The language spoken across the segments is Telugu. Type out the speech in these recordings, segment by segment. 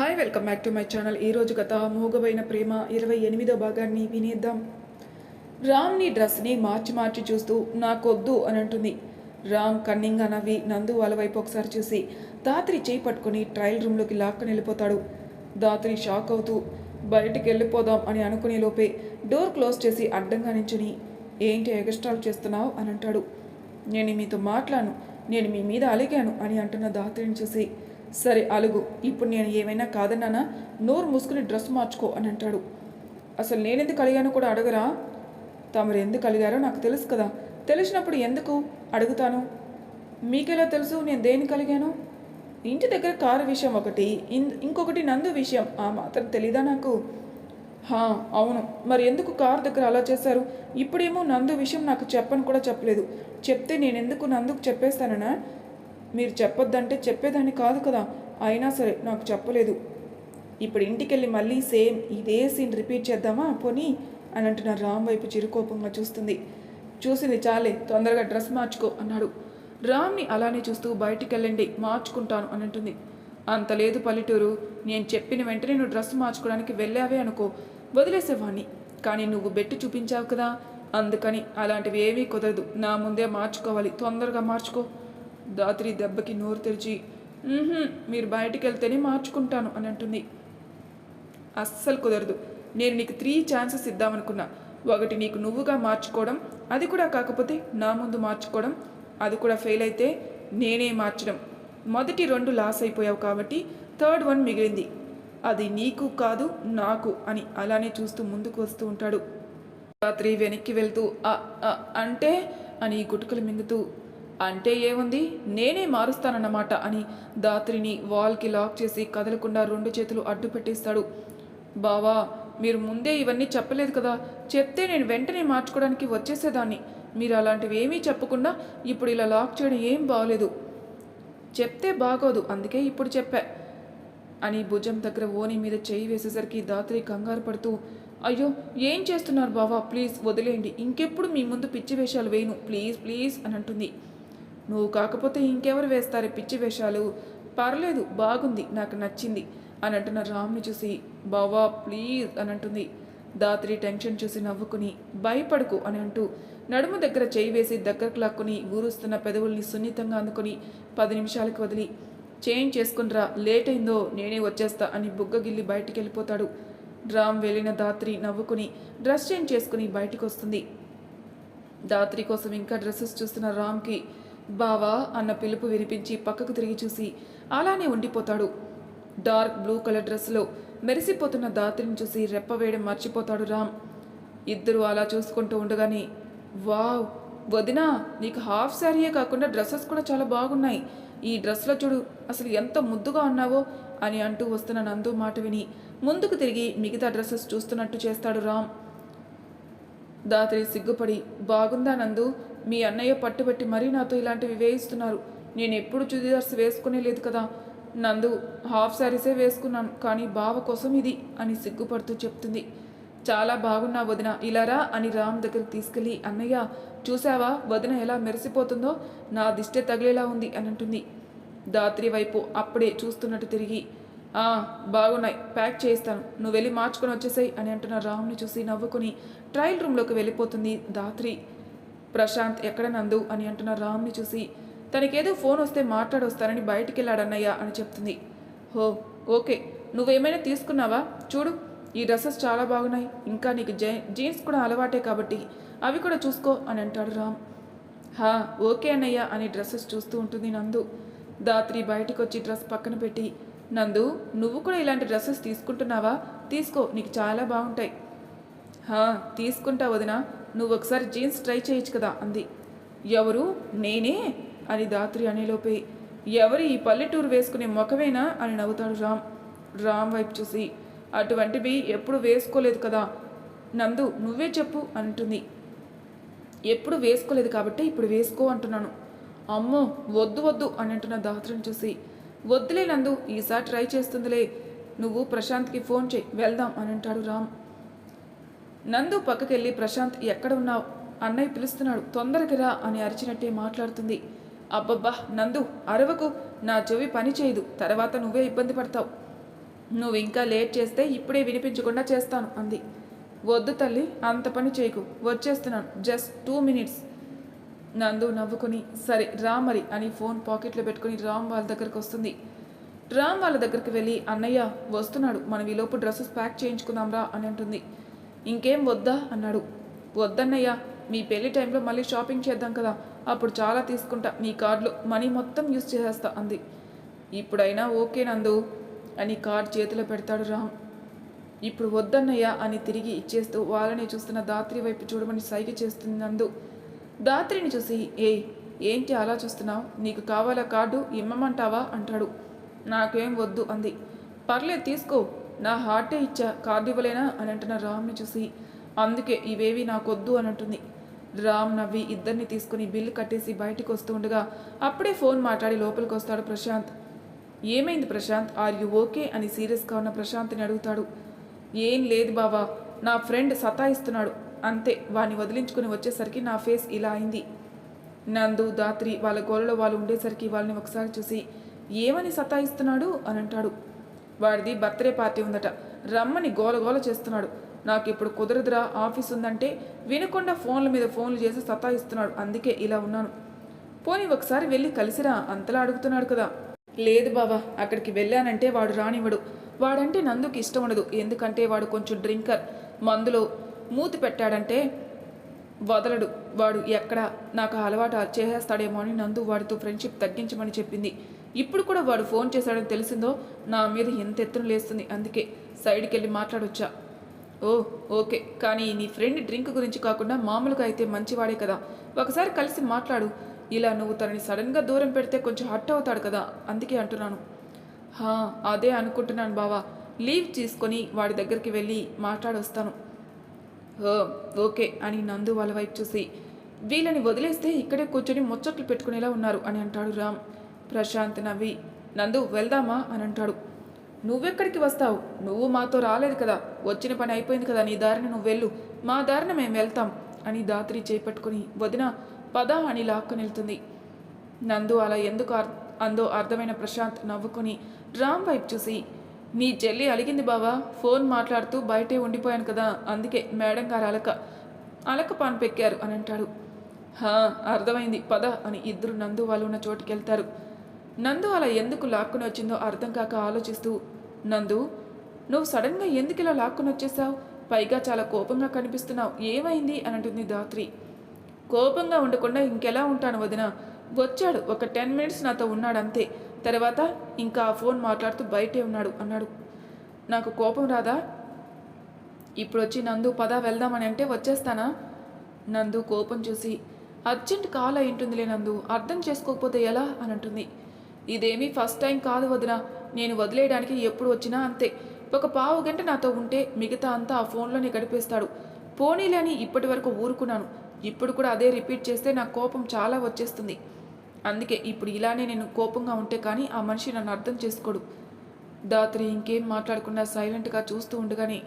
Hi welcome back to my channel ఈరోజు గత మూగబైన ప్రేమ ఇరవై ఎనిమిదో భాగాన్ని వినేద్దాం. రామ్ని డ్రెస్ని మార్చి మార్చి చూస్తూ నాకొద్దు అని అంటుంది. రామ్ కన్నింగా నవ్వి నందు వాళ్ళ వైపు ఒకసారి చూసి దాత్రి చేయి పట్టుకుని ట్రయల్ రూమ్లోకి లాక్కుని వెళ్ళిపోతాడు. దాత్రి షాక్ అవుతూ బయటికి వెళ్ళిపోదాం అని అనుకునే లోపే డోర్ క్లోజ్ చేసి అడ్డంగా నించుని ఏంటి ఎగస్ట్రాల్ చేస్తున్నావు? అని అంటాడు. నేను మీతో మాట్లాను నేను మీ మీద అలిగాను అని అంటున్న దాత్రిని చూసి సరే అలుగు. ఇప్పుడు నేను ఏమైనా కాదన్నానా నోరు మూసుకుని డ్రెస్ మార్చుకో అని అంటాడు. అసలు నేనెందుకు అడిగానో కూడా అడగరా? తమరు ఎందుకు కలిగారో నాకు తెలుసు కదా. తెలిసినప్పుడు ఎందుకు అడుగుతాను? మీకెలా తెలుసు నేను దేని కలిగాను ఇంటి దగ్గర కారు విషయం ఒకటి ఇన్- ఇంకొకటి నందు విషయం. ఆ మాత్రం తెలీదా నాకు? హా అవును. మరి ఎందుకు కారు దగ్గర అలా చేశారు? ఇప్పుడేమో నందు విషయం నాకు చెప్పని కూడా చెప్పలేదు. చెప్తే నేను ఎందుకు నందుకు చెప్పేస్తానన్నా? మీరు చెప్పొద్దంటే చెప్పేదాన్ని కాదు కదా. అయినా సరే నాకు చెప్పలేదు. ఇప్పుడు ఇంటికెళ్ళి మళ్ళీ సేమ్ ఇదే సీన్ రిపీట్ చేద్దామా పోనీ? అని అంటున్న రామ్ వైపు చిరుకోపంగా చూస్తుంది. చూసింది చాలే తొందరగా డ్రెస్ మార్చుకో అన్నాడు. రామ్ని అలానే చూస్తూ బయటికి వెళ్ళండి మార్చుకుంటాను అని అంటుంది. అంత లేదు పల్లెటూరు నేను చెప్పిన వెంటనే నువ్వు డ్రెస్ మార్చుకోవడానికి వెళ్ళావే అనుకో. వదిలేసేవాణ్ణి. కానీ నువ్వు బెట్టి చూపించావు కదా. అందుకని అలాంటివి ఏమీ కుదరదు. నా ముందే మార్చుకోవాలి. తొందరగా మార్చుకో. దాత్రి దెబ్బకి నోరు తెరిచి మీరు బయటికి వెళ్తేనే మార్చుకుంటాను అని అంటుంది. అస్సలు కుదరదు. నేను నీకు త్రీ ఛాన్సెస్ ఇద్దామనుకున్నా. ఒకటి నీకు నువ్వుగా మార్చుకోవడం అది కూడా కాకపోతే నా ముందు మార్చుకోవడం అది కూడా ఫెయిల్ అయితే నేనే మార్చడం. మొదటి రెండు లాస్ అయిపోయావు కాబట్టి థర్డ్ వన్ మిగిలింది. అది నీకు కాదు నాకు అని అలానే చూస్తూ ముందుకు వస్తూ ఉంటాడు. రాత్రి వెనక్కి వెళ్తూ అంటే అని గుటుకలు మింగుతూ అంటే ఏముంది? నేనే మారుస్తానన్నమాట అని దాత్రిని వాల్కి లాక్ చేసి కదలకుండా రెండు చేతులు అడ్డు పెట్టేస్తాడు. బావా మీరు ముందే ఇవన్నీ చెప్పలేదు కదా. చెప్తే నేను వెంటనే మార్చుకోవడానికి వచ్చేసేదాన్ని. మీరు అలాంటివి ఏమీ చెప్పకుండా ఇప్పుడు ఇలా లాక్ చేయడం ఏం బాగోలేదు చెప్తే బాగోదు అందుకే ఇప్పుడు చెప్పా అని భుజం దగ్గర ఓని మీద చేయి వేసేసరికి దాత్రి కంగారు పడుతూ అయ్యో ఏం చేస్తున్నారు బావా? ప్లీజ్ వదిలేయండి. ఇంకెప్పుడు మీ ముందు పిచ్చి వేషాలు వేయను. ప్లీజ్ ప్లీజ్ అని అంటుంది. నువ్వు కాకపోతే ఇంకెవరు వేస్తారు పిచ్చి వేషాలు? పర్లేదు బాగుంది నాకు నచ్చింది అని అంటున్న రామ్ని చూసి బావా ప్లీజ్ అని అంటుంది దాత్రి టెన్షన్ చూసి నవ్వుకుని భయపడకు అని అంటూ నడుము దగ్గర చేయి వేసి దగ్గరకు లాక్కుని ఊరుస్తున్న పెదవుల్ని సున్నితంగా అందుకొని పది నిమిషాలకు వదిలి చేంజ్ చేసుకునిరా లేట్ అయిందో నేనే వచ్చేస్తా అని బుగ్గగిల్లి బయటికి వెళ్ళిపోతాడు రామ్ వెళ్ళిన దాత్రి నవ్వుకుని డ్రెస్ చేంజ్ చేసుకుని బయటికి వస్తుంది దాత్రి కోసం ఇంకా డ్రెస్సెస్ చూస్తున్న రామ్కి బావా అన్న పిలుపు వినిపించి పక్కకు తిరిగి చూసి అలానే ఉండిపోతాడు. డార్క్ బ్లూ కలర్ డ్రెస్లో మెరిసిపోతున్న దాత్రిని చూసి రెప్ప వేయడం మర్చిపోతాడు రామ్. ఇద్దరు అలా చూసుకుంటూ ఉండగానే వావ్ వదినా నీకు హాఫ్ శారీయే కాకుండా డ్రెస్సెస్ కూడా చాలా బాగున్నాయి. ఈ డ్రెస్లో చూడు అసలు ఎంత ముద్దుగా ఉన్నావో అని అంటూ వస్తున్న నందు మాట విని ముందుకు తిరిగి మిగతా డ్రెస్సెస్ చూస్తున్నట్టు చేస్తాడు రామ్. దాత్రి సిగ్గుపడి బాగుందా నందు? మీ అన్నయ్య పట్టుబట్టి మరీ నాతో ఇలాంటివి వేయిస్తున్నారు. నేను ఎప్పుడు చుడిదార్స్ వేసుకునే లేదు కదా. నందు హాఫ్ శారీసే వేసుకున్నాను కానీ బావ కోసం ఇది అని సిగ్గుపడుతూ చెప్తుంది. చాలా బాగున్నా వదిన ఇలారా అని రామ్ దగ్గరికి తీసుకెళ్ళి అన్నయ్య చూసావా వదిన ఎలా మెరిసిపోతుందో? నా దిష్టే తగిలేలా ఉంది అని అంటుంది. దాత్రి వైపు అప్పుడే చూస్తున్నట్టు తిరిగి "ఆ, బాగున్నాయి ప్యాక్ చేయిస్తాను నువ్వు వెళ్ళి మార్చుకొని వచ్చేసాయి అని అంటున్న రామ్ని చూసి నవ్వుకుని ట్రయల్ రూమ్లోకి వెళ్ళిపోతుంది దాత్రి ప్రశాంత్ ఎక్కడ నందు అని అంటున్న రామ్ని చూసి తనకేదో ఫోన్ వస్తే మాట్లాడొస్తానని బయటికి వెళ్ళాడన్నయ్య అని చెప్తుంది. హో ఓకే నువ్వేమైనా తీసుకున్నావా? చూడు ఈ డ్రెస్సెస్ చాలా బాగున్నాయి. ఇంకా నీకు జే జీన్స్ కూడా అలవాటే కాబట్టి అవి కూడా చూసుకో అని అంటాడు రామ్. హా ఓకే అన్నయ్య అని డ్రెస్సెస్ చూస్తూ ఉంటుంది నందు. దాత్రి బయటకు వచ్చి డ్రెస్ పక్కన పెట్టి నందు నువ్వు కూడా ఇలాంటి డ్రెస్సెస్ తీసుకుంటున్నావా? తీసుకో నీకు చాలా బాగుంటాయి. హా తీసుకుంటా వదినా. నువ్వు ఒకసారి జీన్స్ ట్రై చేయొచ్చు కదా అంది. ఎవరు? నేనే అని దాత్రి అనేలోపే. ఎవరు ఈ పల్లెటూరు వేసుకునే ముఖమేనా అని నవ్వుతాడు రామ్. రామ్ వైపు చూసి అటువంటివి ఎప్పుడు వేసుకోలేదు కదా? నందు నువ్వే చెప్పు అంటుంది. ఎప్పుడు వేసుకోలేదు కాబట్టి ఇప్పుడు వేసుకో అంటున్నాను. అమ్మో వద్దు వద్దు అని అంటున్న దాత్రిని చూసి. వద్దులే నందు ఈసారి ట్రై చేస్తుందిలే. నువ్వు ప్రశాంత్కి ఫోన్ చేయి వెళ్దాం అని అంటాడు రామ్. నందు పక్కకెళ్ళి ప్రశాంత్ ఎక్కడ ఉన్నావు అన్నయ్య పిలుస్తున్నాడు. తొందరగా రా అని అరిచినట్టే మాట్లాడుతుంది. అబ్బబ్బా నందు అరవకు. నా చెవి పని చేయదు. తర్వాత నువ్వే ఇబ్బంది పడతావు. నువ్వు ఇంకా లేట్ చేస్తే ఇప్పుడే వినిపించకుండా చేస్తాను అంది. వద్దు తల్లి అంత పని చేయకు. వచ్చేస్తున్నాను. Just two minutes. నందు నవ్వుకుని సరే రా మరి అని ఫోన్ పాకెట్లో పెట్టుకుని రామ్ వాళ్ళ దగ్గరికి వస్తుంది. రామ్ వాళ్ళ దగ్గరికి వెళ్ళి అన్నయ్య వస్తున్నాడు. మనం ఈలోపు డ్రెస్సెస్ ప్యాక్ చేయించుకుందాంరా అని అంటుంది. ఇంకేం వద్దా? అన్నాడు. వద్దన్నయ్యా మీ పెళ్ళి టైంలో మళ్ళీ షాపింగ్ చేద్దాం కదా. అప్పుడు చాలా తీసుకుంటా నీ కార్డులో మనీ మొత్తం యూజ్ చేసేస్తా అంది. ఇప్పుడైనా ఓకే నందు అని కార్డ్ చేతిలో పెడతాడు రామ్. ఇప్పుడు వద్దన్నయ్యా అని తిరిగి ఇచ్చేస్తూ వాళ్ళని చూస్తున్న దాత్రి వైపు చూడమని సైగ చేస్తుంది నందు. దాత్రిని చూసి ఏయ్ ఏంటి అలా చూస్తున్నావు? నీకు కావాలా కార్డు? ఇమ్మమంటావా? అంటాడు. నాకేం వద్దు అంది. పర్లేదు తీసుకో. నా హార్టే ఇచ్చా కార్డు ఇవ్వలేనా అని అంటున్న రామ్ని చూసి అందుకే ఇవేవి నాకొద్దు అని అంటుంది రామ్ నవ్వి ఇద్దరిని తీసుకుని బిల్లు కట్టేసి బయటికి వస్తూ ఉండగా అప్పుడే ఫోన్ మాట్లాడి లోపలికి వస్తాడు ప్రశాంత్. ఏమైంది ప్రశాంత్? ఆర్ యు ఓకే అని సీరియస్గా ఉన్న ప్రశాంత్ని అడుగుతాడు. ఏం లేదు బావా నా ఫ్రెండ్ సతాయిస్తున్నాడు. అంతే వాడిని వదిలించుకుని వచ్చేసరికి నా ఫేస్ ఇలా అయింది. నందు దాత్రి వాళ్ళ గోలలో వాళ్ళు ఉండేసరికి వాళ్ళని ఒకసారి చూసి ఏమని సతాయిస్తున్నాడు? అని అంటాడు. వాడిది బర్త్డే పార్టీ ఉందట. రమ్మని గోల గోల చేస్తున్నాడు. నాకు ఇప్పుడు కుదరదురా ఆఫీస్ ఉందంటే వినకుండా ఫోన్ల మీద ఫోన్లు చేసి సతాయిస్తున్నాడు. అందుకే ఇలా ఉన్నాను. పోనీ ఒకసారి వెళ్ళి కలిసిరా అంతలా అడుగుతున్నాడు కదా. లేదు బావా అక్కడికి వెళ్ళానంటే వాడు రానివ్వడు. వాడంటే నందుకు ఇష్టం ఉండదు. ఎందుకంటే వాడు కొంచెం డ్రింకర్. మందులో మూతి పెట్టాడంటే వదలడు. వాడు ఎక్కడ నాకు అలవాటు చేసేస్తాడేమో అని నందు వాడితో ఫ్రెండ్షిప్ తగ్గించమని చెప్పింది. ఇప్పుడు కూడా వాడు ఫోన్ చేశాడని తెలిసిందో నా మీద ఎంత ఎత్తున లేస్తుంది. అందుకే సైడ్కి వెళ్ళి మాట్లాడొచ్చా? Oh okay. కానీ నీ ఫ్రెండ్ డ్రింక్ గురించి కాకుండా మామూలుగా అయితే మంచివాడే కదా. ఒకసారి కలిసి మాట్లాడు. ఇలా నువ్వు తనని సడన్గా దూరం పెడితే కొంచెం హట్ అవుతాడు కదా అందుకే అంటున్నాను. హా అదే అనుకుంటున్నాను బావా. లీవ్ తీసుకొని వాడి దగ్గరికి వెళ్ళి మాట్లాడొస్తాను. ఓ ఓకే అని నందు వాళ్ళ వైపు చూసి వీళ్ళని వదిలేస్తే ఇక్కడే కూర్చొని ముచ్చట్లు పెట్టుకునేలా ఉన్నారు అని అంటాడు రామ్. ప్రశాంత్ నవ్వి నందు వెళ్దామా? అని అంటాడు. నువ్వెక్కడికి వస్తావు? నువ్వు మాతో రాలేదు కదా. వచ్చిన పని అయిపోయింది కదా నీ దారిని నువ్వు వెళ్ళు. మా దారిన మేము వెళ్తాం అని దాత్రి చేపట్టుకుని వదిన పద అని లాక్కుని వెళ్తుంది నందు అలా ఎందుకు అర్ అందో అర్థమైన ప్రశాంత్ నవ్వుకొని డ్రామ్ వైపు చూసి నీ చెల్లి అలిగింది బావా. ఫోన్ మాట్లాడుతూ బయటే ఉండిపోయాను కదా. అందుకే మేడం గారు అలక అలక పాన్ పెక్కారు అని అంటాడు. హా అర్థమైంది. పద అని ఇద్దరు నందు వాళ్ళు ఉన్న చోటుకి వెళ్తారు నందు అలా ఎందుకు లాక్కుని వచ్చిందో అర్థం కాక ఆలోచిస్తూ నందు నువ్వు సడన్గా ఎందుకు ఇలా లాక్కుని వచ్చేసావు? పైగా చాలా కోపంగా కనిపిస్తున్నావు. ఏమైంది? అని అంటుంది దాత్రి కోపంగా ఉండకుండా ఇంకెలా ఉంటాను వదిన? వచ్చాడు. ఒక టెన్ మినిట్స్ నాతో ఉన్నాడు అంతే తర్వాత ఇంకా ఆ ఫోన్ మాట్లాడుతూ బయటే ఉన్నాడు అన్నాడు. నాకు కోపం రాదా? ఇప్పుడు వచ్చి నందు పద వెళ్దామని అంటే వచ్చేస్తానా? నందు కోపం చూసి అర్జెంట్ కాల్ అయి ఉంటుందిలే నందు. అర్థం చేసుకోకపోతే ఎలా? అని అంటుంది. ఇదేమీ ఫస్ట్ టైం కాదు వదిన. నేను వదిలేయడానికి ఎప్పుడు వచ్చినా అంతే. ఒక పావు గంట నాతో ఉంటే మిగతా అంతా ఆ ఫోన్లోనే గడిపేస్తాడు. పోనీలని ఇప్పటి వరకు ఊరుకున్నాను. ఇప్పుడు కూడా అదే రిపీట్ చేస్తే నా కోపం చాలా వచ్చేస్తుంది. అందుకే ఇప్పుడు ఇలానే నేను కోపంగా ఉంటే కానీ ఆ మనిషి నన్ను అర్థం చేసుకోడు. దాత్రి ఇంకేం మాట్లాడకుండా సైలెంట్గా చూస్తూ ఉండగానే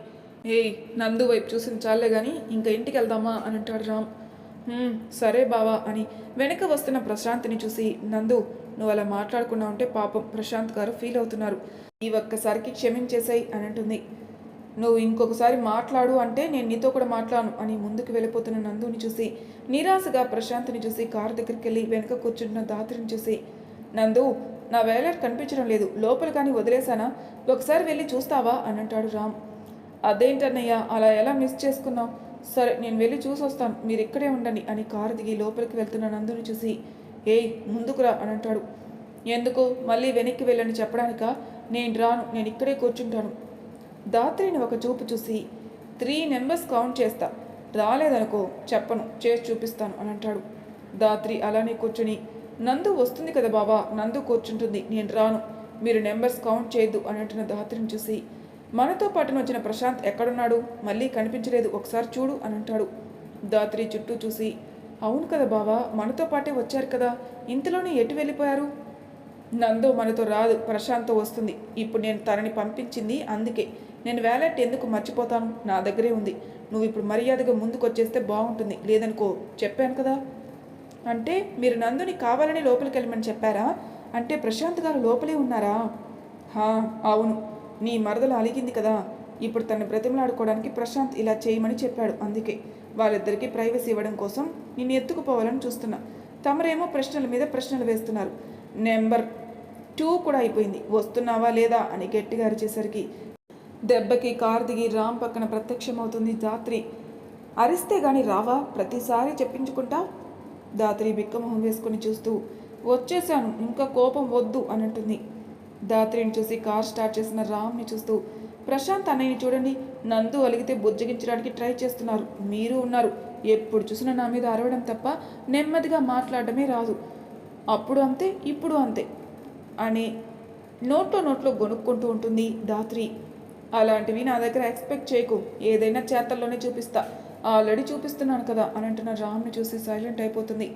ఏయ్ నందు వైపు చూసిన చాలే కానీ ఇంకా ఇంటికి వెళ్దామా? అని అంటాడు రామ్. సరే బావా అని వెనక వస్తున్న ప్రశాంత్ని చూసి నందు నువ్వు అలా మాట్లాడకుండా ఉంటే పాపం ప్రశాంత్ గారు ఫీల్ అవుతున్నారు. ఈ ఒక్కసారికి క్షమించేసాయి అని అంటుంది. నువ్వు ఇంకొకసారి మాట్లాడు అంటే నేను నీతో కూడా మాట్లాడను అని ముందుకు వెళ్ళిపోతున్న నందుని చూసి నిరాశగా ప్రశాంత్ని చూసి కారు దగ్గరికి వెళ్ళి వెనక కూర్చుంటున్న దాత్రిని చూసి నందు నా వేలర్ కనిపించడం లేదు లోపల కానీ వదిలేశానా? ఒకసారి వెళ్ళి చూస్తావా? అని అంటాడు రామ్. అదేంటన్నయ్యా అలా ఎలా మిస్ చేసుకున్నావు? సరే నేను వెళ్ళి చూసి వస్తాను మీరు ఇక్కడే ఉండండి అని కారు దిగి లోపలికి వెళ్తున్న నందుని చూసి ఏయ్ ముందుకురా అని అంటాడు. ఎందుకు? మళ్ళీ వెనక్కి వెళ్ళని చెప్పడానికా? నేను రాను. నేను ఇక్కడే కూర్చుంటాను. దాత్రిని ఒక చూపు చూసి త్రీ నెంబర్స్ కౌంట్ చేస్తా. రాలేదనుకో చెప్పను. చేసి చూపిస్తాను అని అంటాడు. దాత్రి అలానే కూర్చుని నందు వస్తుంది కదా బాబా నందు కూర్చుంటుంది. నేను రాను. మీరు నెంబర్స్ కౌంట్ చేయొద్దు అని అంటున్న దాత్రిని చూసి మనతో పాటున వచ్చిన ప్రశాంత్ ఎక్కడున్నాడు? మళ్ళీ కనిపించలేదు. ఒకసారి చూడు అని అంటాడు. దాత్రి చుట్టూ చూసి అవును కదా బావా మనతో పాటే వచ్చారు కదా. ఇంతలోనే ఎటు వెళ్ళిపోయారు? నందు మనతో రాదు. ప్రశాంత్తో వస్తుంది. ఇప్పుడు నేను తనని పంపించింది అందుకే. నేను వ్యాలెట్ ఎందుకు మర్చిపోతాను? నా దగ్గరే ఉంది. నువ్వు ఇప్పుడు మర్యాదగా ముందుకు వచ్చేస్తే బాగుంటుంది. లేదనుకో చెప్పాను కదా. అంటే మీరు నందుని కావాలని లోపలికి వెళ్ళమని చెప్పారా? అంటే ప్రశాంత్ గారు లోపలే ఉన్నారా? అవును. నీ మరదలు అలిగింది కదా. ఇప్పుడు తను బ్రతిమలాడుకోవడానికి ప్రశాంత్ ఇలా చేయమని చెప్పాడు. అందుకే వాళ్ళిద్దరికీ ప్రైవసీ ఇవ్వడం కోసం నిన్ను ఎత్తుకుపోవాలని చూస్తున్నా. తమరేమో ప్రశ్నల మీద ప్రశ్నలు వేస్తున్నారు. నెంబర్ టూ కూడా అయిపోయింది. వస్తున్నావా లేదా అని గట్టిగా అరిచేసరికి దెబ్బకి కారు దిగి రామ్ పక్కన ప్రత్యక్షమవుతుంది దాత్రి అరిస్తే గాని రావా? ప్రతిసారి చెప్పించుకుంటా? దాత్రి బిక్కమొహం వేసుకుని చూస్తూ వచ్చేసాను ఇంకా కోపం వద్దు అని అంటుంది దాత్రిని చూసి కార్ స్టార్ట్ చేసిన రామ్ని చూస్తూ ప్రశాంత్ అన్నయ్యని చూడండి నందు అలిగితే బుజ్జగించడానికి ట్రై చేస్తున్నారు. మీరు ఉన్నారు. ఎప్పుడు చూసినా నా మీద అరవడం తప్ప నెమ్మదిగా మాట్లాడడమే రాదు. అప్పుడు అంతే ఇప్పుడు అంతే అని నోట్లో నోట్లో గొనుక్కుంటూ ఉంటుంది దాత్రి. అలాంటివి నా దగ్గర ఎక్స్పెక్ట్ చేయకు. ఏదైనా చేతల్లోనే చూపిస్తా. ఆల్రెడీ చూపిస్తున్నాను కదా అని అంటున్న రామ్ని చూసి సైలెంట్ అయిపోతుంది.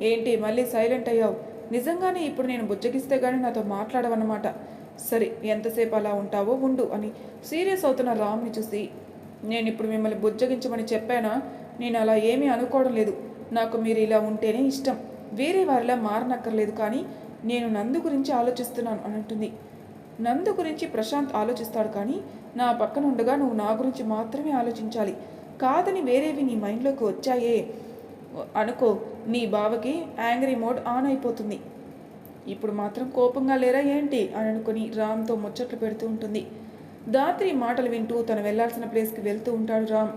ఏంటి మళ్ళీ సైలెంట్ అయ్యావు? నిజంగానే ఇప్పుడు నేను బుజ్జగిస్తే గానీ నాతో మాట్లాడవన్నమాట. సరే ఎంతసేపు అలా ఉంటావో ఉండు అని సీరియస్ అవుతున్న రామ్ని చూసి నేను ఇప్పుడు మిమ్మల్ని బుజ్జగించమని చెప్పానా? నేను అలా ఏమీ అనుకోవడం లేదు. నాకు మీరు ఇలా ఉంటేనే ఇష్టం. వేరే వారిలా మారనక్కర్లేదు కానీ నేను నందు గురించి ఆలోచిస్తున్నాను అని అంటుంది నందు గురించి ప్రశాంత్ ఆలోచిస్తాడు కానీ నా పక్కన ఉండగా నువ్వు నా గురించి మాత్రమే ఆలోచించాలి. కాదని వేరేవి నీ మైండ్లోకి వచ్చాయే. అనుకో నీ బావకి యాంగ్రీ మోడ్ ఆన్ అయిపోతుంది. ఇప్పుడు మాత్రం కోపంగా లేరా ఏంటి? అని అనుకుని రామ్తో ముచ్చట్లు పెడుతూ ఉంటుంది. దాత్రి మాటలు వింటూ తను వెళ్ళాల్సిన ప్లేస్కి వెళ్తూ ఉంటాడు రామ్.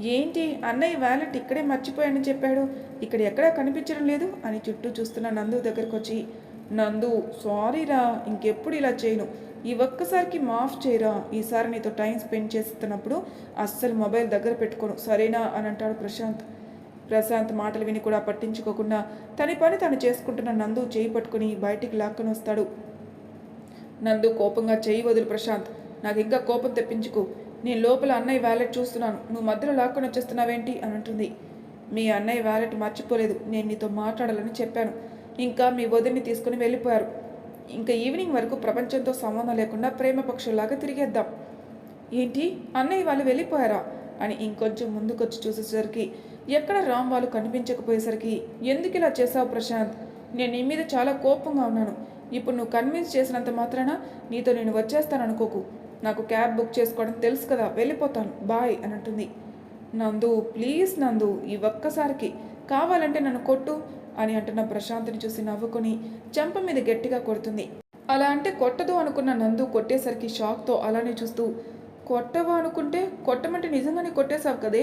ఏంటి? అన్నయ్య వ్యాలెట్ ఇక్కడే మర్చిపోయాడని చెప్పాడు. ఇక్కడ ఎక్కడా కనిపించడం లేదు అని చుట్టూ చూస్తున్న నందు దగ్గరకు వచ్చి నందు సారీరా ఇంకెప్పుడు ఇలా చేయను. ఈ ఒక్కసారికి మాఫ్ చేయరా? ఈసారి నీతో టైం స్పెండ్ చేస్తున్నప్పుడు అస్సలు మొబైల్ దగ్గర పెట్టుకోను. సరేనా? అని అంటాడు ప్రశాంత్. ప్రశాంత్ మాటలు విని కూడా పట్టించుకోకుండా తన పని తను చేసుకుంటున్న నందు చేయి పట్టుకుని బయటికి లాక్కొని వస్తాడు. నందు కోపంగా చేయి వదులు ప్రశాంత్. నాకు ఇంకా కోపం తెప్పించుకు. నేను లోపల అన్నయ్య వ్యాలెట్ చూస్తున్నాను. నువ్వు మధ్యలో లాక్కొని వచ్చేస్తున్నావేంటి? అని అంటుంది. మీ అన్నయ్య వ్యాలెట్ మర్చిపోలేదు. నేను నీతో మాట్లాడాలని చెప్పాను. ఇంకా మీ వదిలిని తీసుకుని వెళ్ళిపోయారు. ఇంకా ఈవినింగ్ వరకు ప్రపంచంతో సంబంధం లేకుండా ప్రేమ పక్షుల్లాగా తిరిగేద్దాం. ఏంటి? అన్నయ్య వాళ్ళు వెళ్ళిపోయారా? అని ఇంకొంచెం ముందుకొచ్చి చూసేసరికి ఎక్కడ రామ్ వాళ్ళు కనిపించకపోయేసరికి ఎందుకు ఇలా చేసావు ప్రశాంత్? నేను నీ మీద చాలా కోపంగా ఉన్నాను. ఇప్పుడు నువ్వు కన్విన్స్ చేసినంత మాత్రాన నీతో నేను వచ్చేస్తాను అనుకోకు. నాకు క్యాబ్ బుక్ చేసుకోవడం తెలుసు కదా వెళ్ళిపోతాను. బాయ్ అని అంటుంది నందు ప్లీజ్ నందు ఈ ఒక్కసారికి. కావాలంటే నన్ను కొట్టు అని అంటున్న ప్రశాంత్ని చూసి నవ్వుకొని చెంప మీద గట్టిగా కొడుతుంది. అలా అంటే కొట్టదు అనుకున్న నందు కొట్టేసరికి షాక్తో అలానే చూస్తూ కొట్టవా అనుకుంటే కొట్టమంటే నిజంగానే కొట్టేశావు కదే?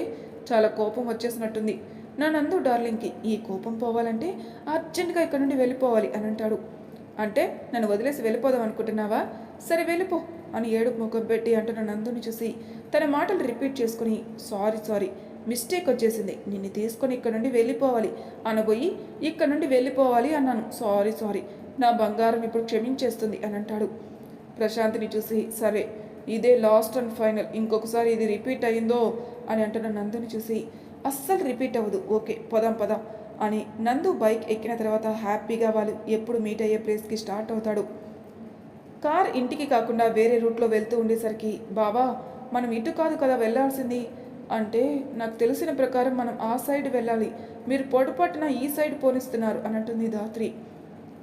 చాలా కోపం వచ్చేసినట్టుంది. నా నందు డార్లింగ్కి ఈ కోపం పోవాలంటే అర్జెంటుగా ఇక్కడ నుండి వెళ్ళిపోవాలి అని అంటాడు. అంటే నన్ను వదిలేసి వెళ్ళిపోదాం అనుకుంటున్నావా? సరే వెళ్ళిపో అని ఏడుపు ముఖం పెట్టి అంటున్న నందుని చూసి తన మాటలు రిపీట్ చేసుకుని సారీ సారీ మిస్టేక్ వచ్చేసింది. నిన్ను తీసుకొని ఇక్కడ నుండి వెళ్ళిపోవాలి. అనబోయి ఇక్కడ నుండి వెళ్ళిపోవాలి అన్నాను. సారీ సారీ నా బంగారం ఇప్పుడు క్షమించేస్తుంది అని అంటాడు. ప్రశాంత్ని చూసి సరే ఇదే లాస్ట్ అండ్ ఫైనల్. ఇంకొకసారి ఇది రిపీట్ అయిందో అని అంటున్న నందుని చూసి అస్సలు రిపీట్ అవ్వదు. ఓకే పదాం పదాం అని నందు బైక్ ఎక్కిన తర్వాత హ్యాపీగా వాళ్ళు ఎప్పుడు మీట్ అయ్యే ప్లేస్కి స్టార్ట్ అవుతాడు. కార్ ఇంటికి కాకుండా వేరే రూట్లో వెళ్తూ ఉండేసరికి బాబా మనం ఇటు కాదు కదా వెళ్ళాల్సింది అంటే నాకు తెలిసిన ప్రకారం మనం ఆ సైడ్ వెళ్ళాలి. మీరు పొడపాటున ఈ సైడ్ పోనిస్తున్నారు అని అంటుంది ధాత్రి.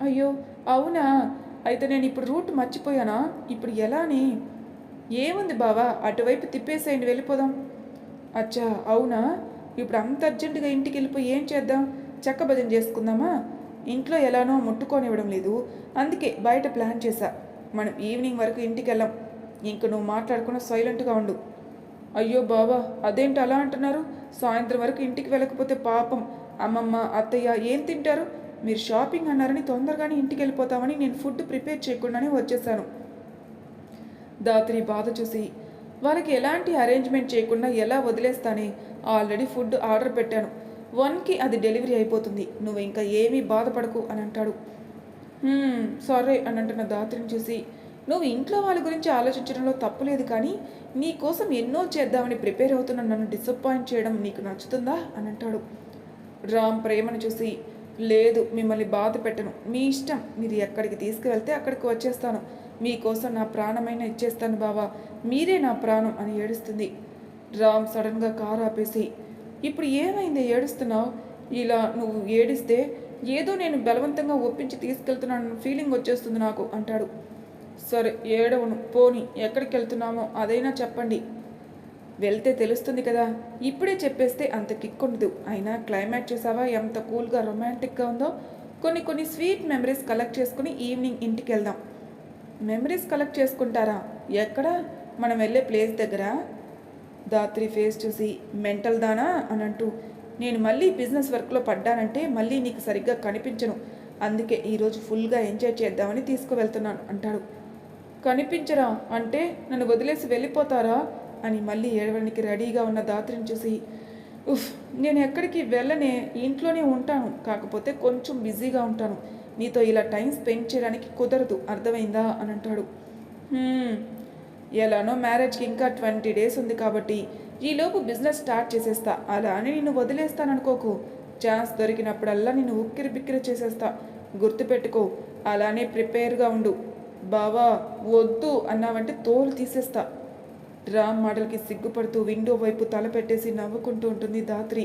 అయ్యో అవునా? అయితే నేను ఇప్పుడు రూట్ మర్చిపోయానా? ఇప్పుడు ఎలాని? ఏముంది బావా? అటువైపు తిప్పేసేయండి వెళ్ళిపోదాం. అచ్చా అవునా? ఇప్పుడు అంత అర్జెంటుగా ఇంటికి వెళ్ళిపోయి ఏం చేద్దాం? చెక్క భజన చేసుకుందామా? ఇంట్లో ఎలానో ముట్టుకోనివ్వడం లేదు. అందుకే బయట ప్లాన్ చేశా. మనం ఈవినింగ్ వరకు ఇంటికి వెళ్ళాం. ఇంక నువ్వు మాట్లాడకుండా సైలెంట్గా ఉండు. అయ్యో బాబా అదేంటి అలా అంటున్నారు? సాయంత్రం వరకు ఇంటికి వెళ్ళకపోతే పాపం. అమ్మమ్మ అత్తయ్య ఏం తింటారు? మీరు షాపింగ్ అన్నారని తొందరగానే ఇంటికి వెళ్ళిపోతామని నేను ఫుడ్ ప్రిపేర్ చేయకుండానే వచ్చేసాను. దాత్రి బాధ చూసి వాళ్ళకి ఎలాంటి అరేంజ్మెంట్ చేయకుండా ఎలా వదిలేస్తానే? ఆల్రెడీ ఫుడ్ ఆర్డర్ పెట్టాను. వన్కి అది డెలివరీ అయిపోతుంది. నువ్వు ఇంకా ఏమీ బాధపడకు అని అంటాడు. సారీ అని అంటున్న దాత్రిని చూసి నువ్వు ఇంట్లో వాళ్ళ గురించి ఆలోచించడంలో తప్పులేదు కానీ నీ కోసం ఎన్నో చేద్దామని ప్రిపేర్ అవుతున్న నన్ను డిసప్పాయింట్ చేయడం నీకు నచ్చుతుందా? అని అంటాడు. రామ్ ప్రేమను చూసి లేదు మిమ్మల్ని బాధ పెట్టను. మీ ఇష్టం. మీరు ఎక్కడికి తీసుకువెళ్తే అక్కడికి వచ్చేస్తాను. మీకోసం నా ప్రాణమైన ఇచ్చేస్తాను బావా. మీరే నా ప్రాణం అని ఏడుస్తుంది. రామ్ సడన్గా కారు ఆపేసి ఇప్పుడు ఏమైంది? ఏడుస్తున్నావు? ఇలా నువ్వు ఏడిస్తే ఏదో నేను బలవంతంగా ఒప్పించి తీసుకెళ్తున్నాను ఫీలింగ్ వచ్చేస్తుంది నాకు అంటాడు. సరే ఏడవను. పోని ఎక్కడికి వెళ్తున్నామో అదైనా చెప్పండి. వెళ్తే తెలుస్తుంది కదా. ఇప్పుడే చెప్పేస్తే అంత కిక్ ఉండదు అయినా క్లైమాట్ చేసావా? ఎంత కూల్గా రొమాంటిక్గా ఉందో. కొన్ని కొన్ని స్వీట్ మెమరీస్ కలెక్ట్ చేసుకుని ఈవినింగ్ ఇంటికి వెళ్దాం మెమరీస్ కలెక్ట్ చేసుకుంటారా? ఎక్కడ? మనం వెళ్ళే ప్లేస్ దగ్గర? దాత్రి ఫేస్ చూసి మెంటల్ దానా? అని అంటూ నేను మళ్ళీ బిజినెస్ వర్క్లో పడ్డానంటే మళ్ళీ నీకు సరిగ్గా కనిపించను. అందుకే ఈరోజు ఫుల్గా ఎంజాయ్ చేద్దామని తీసుకువెళ్తున్నాను అంటాడు. కనిపించరా? అంటే నన్ను వదిలేసి వెళ్ళిపోతారా? అని మళ్ళీ ఏడవడానికి రెడీగా ఉన్న దాత్రిని చూసి ఉఫ్ నేను ఎక్కడికి వెళ్ళనే ఇంట్లోనే ఉంటాను. కాకపోతే కొంచెం బిజీగా ఉంటాను. నీతో ఇలా టైం స్పెండ్ చేయడానికి కుదరదు అర్థమైందా? అని అంటాడు. ఎలానో మ్యారేజ్కి ఇంకా ట్వంటీ డేస్ ఉంది కాబట్టి ఈలోపు బిజినెస్ స్టార్ట్ చేసేస్తా. అలా అని నిన్ను వదిలేస్తాననుకోకు. ఛాన్స్ దొరికినప్పుడల్లా నిన్ను ఉక్కిరి బిక్కిరి చేసేస్తా. గుర్తుపెట్టుకో అలానే ప్రిపేర్గా ఉండు. బావా వద్దు అన్నావంటే తోలు తీసేస్తా. రామ్ మాటలకి సిగ్గుపడుతూ విండో వైపు తల పెట్టేసి నవ్వుకుంటూ ఉంటుంది దాత్రి